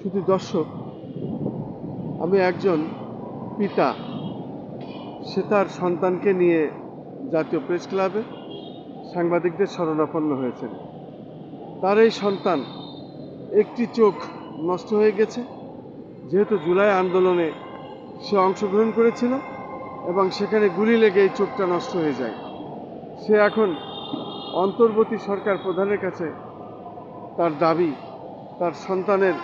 শুধু দর্শক, আমি একজন পিতা। সে তার সন্তানকে নিয়ে জাতীয় প্রেস ক্লাবে সাংবাদিকদের শরণাপন্ন হয়েছেন। তার এই সন্তান একটি চোখ নষ্ট হয়ে গেছে, যেহেতু জুলাই আন্দোলনে সে অংশগ্রহণ করেছিল এবং সেখানে গুলি লেগে এই চোখটা নষ্ট হয়ে যায়। সে এখন অন্তর্বর্তী সরকার প্রধানের কাছে তার দাবি, তার সন্তানের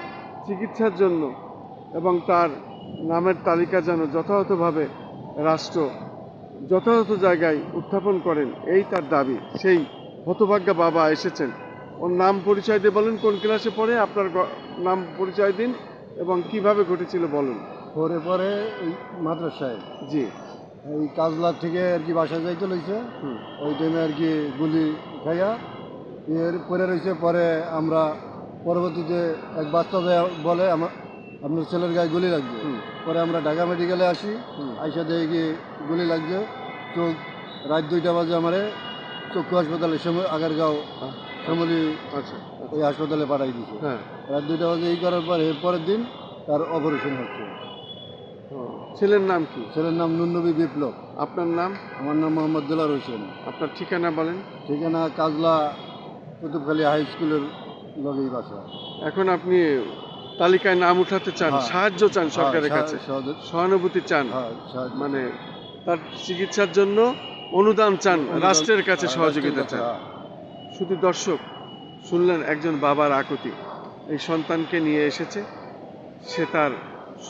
চিকিৎসার জন্য এবং তার নামের তালিকা যেন যথাযথভাবে রাষ্ট্র যথাযথ জায়গায় উত্থাপন করেন এই তার দাবি। সেই হতভাগ্যা বাবা এসেছেন। ওর নাম পরিচয় দিয়ে বলেন কোন ক্লাসে পড়ে আপনার নাম পরিচয় দিন এবং কীভাবে ঘটেছিল বলুন। পরে পরে মাদ্রাসায়। জি। এই কাজলার থেকে আর কি বাসা যাইতে লইছে। ওই টাইমে আর কি গুলি খাইয়া এর পরে রয়েছে পরে আমরা পরবর্তীতে এক বাচ্চা বলে আমার আপনার ছেলের গায়ে গুলি লাগবে। পরে আমরা ঢাকা মেডিকেলে আসি। আইসা দেখি গিয়ে গুলি লাগছে। চোখ রাত দুইটা বাজে আমারে চক্ষু হাসপাতালে আগারগাঁও শ্যামলী আচ্ছা। ওই হাসপাতালে পাঠাই দিছে। হ্যাঁ। রাত দুইটা বাজে এই করার পর পরের দিন তার অপারেশন হচ্ছে। ছেলের নাম কি? ছেলের নাম নুনবী বিপ্লব। আপনার নাম? আমার নাম মোহাম্মদ দিলার হোসেন। আপনার ঠিকানা বলেন। ঠিকানা কাজলা কুতুবখালী হাই স্কুলের লগেই বাসা এখন আপনি তালিকায় নাম উঠাতে চান হ্যাঁ। সাহায্য চান সরকারের হ্যাঁ, কাছে। সহানুভূতি চান। হ্যাঁ, মানে তার চিকিৎসার জন্য অনুদান চান রাষ্ট্রের কাছে হ্যাঁ, সহযোগিতা চান। শুধু দর্শক শুনলেন একজন বাবার আকুতি। এই সন্তানকে নিয়ে এসেছে। সে তার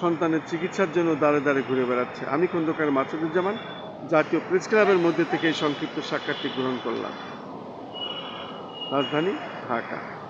সন্তানের চিকিৎসার জন্য দাঁড়ে দাঁড়ে ঘুরে বেড়াচ্ছে। আমি খন্দকার মাসুদুজ্জামান জাতীয় প্রেস ক্লাবের মধ্যে থেকে এই সংক্ষিপ্ত সাক্ষাৎটি গ্রহণ করলাম। রাজধানী ঢাকা।